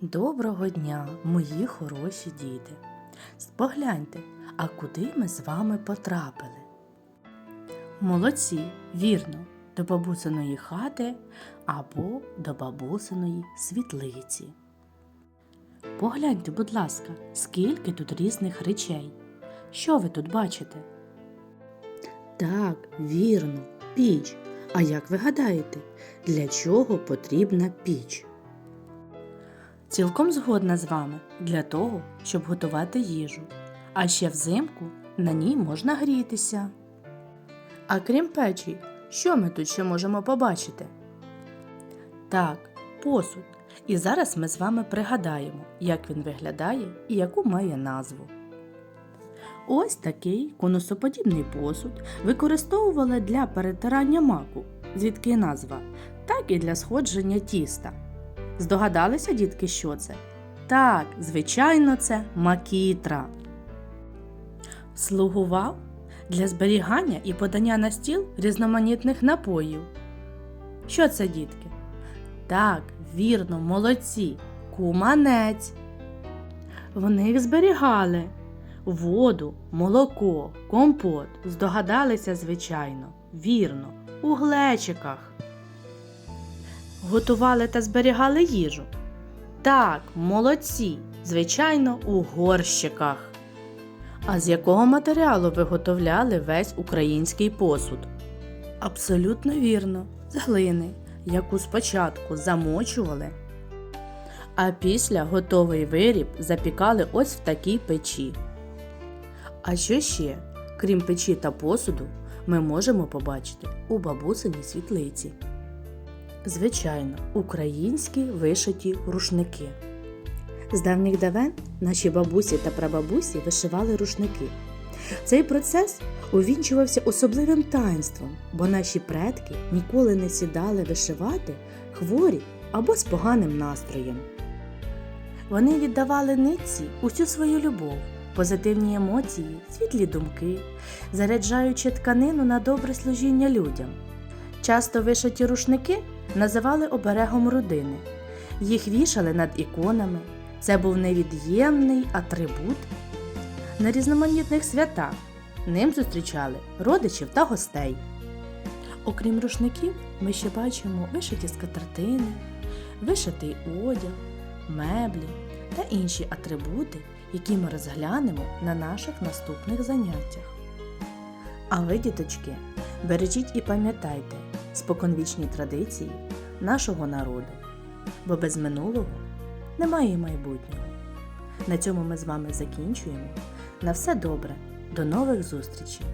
Доброго дня, мої хороші діти. Погляньте, а куди ми з вами потрапили? Молодці, вірно, до бабусиної хати або до бабусиної світлиці. Погляньте, будь ласка, скільки тут різних речей. Що ви тут бачите? Так, вірно, піч. А як ви гадаєте, для чого потрібна піч? Цілком згодна з вами для того, щоб готувати їжу. А ще взимку на ній можна грітися. А крім печі, що ми тут ще можемо побачити? Так, посуд. І зараз ми з вами пригадаємо, як він виглядає і яку має назву. Ось такий конусоподібний посуд використовували для перетирання маку, звідки назва, так і для сходження тіста. Здогадалися, дітки, що це? Так, звичайно, це макітра. Слугував для зберігання і подання на стіл різноманітних напоїв. Що це, дітки? Так, вірно, молодці, куманець. Вони їх зберігали. Воду, молоко, компот. Здогадалися, звичайно, вірно, у глечиках. Готували та зберігали їжу. Так, молодці, звичайно, у горщиках. А з якого матеріалу виготовляли весь український посуд? Абсолютно вірно, з глини, яку спочатку замочували, а після готовий виріб запікали ось в такій печі. А що ще, крім печі та посуду, ми можемо побачити у бабусиній світлиці? Звичайно, українські вишиті рушники. З давніх давен наші бабусі та прабабусі вишивали рушники. Цей процес увінчувався особливим таїнством, бо наші предки ніколи не сідали вишивати хворі або з поганим настроєм. Вони віддавали нитці усю свою любов, позитивні емоції, світлі думки, заряджаючи тканину на добре служіння людям. Часто вишиті рушники називали оберегом родини. Їх вішали над іконами. Це був невід'ємний атрибут. На різноманітних святах ним зустрічали родичів та гостей. Окрім рушників, ми ще бачимо вишиті скатертини, вишитий одяг, меблі та інші атрибути, які ми розглянемо на наших наступних заняттях. А ви, діточки, бережіть і пам'ятайте споконвічні традиції нашого народу, бо без минулого немає майбутнього. На цьому ми з вами закінчуємо. На все добре, до нових зустрічей!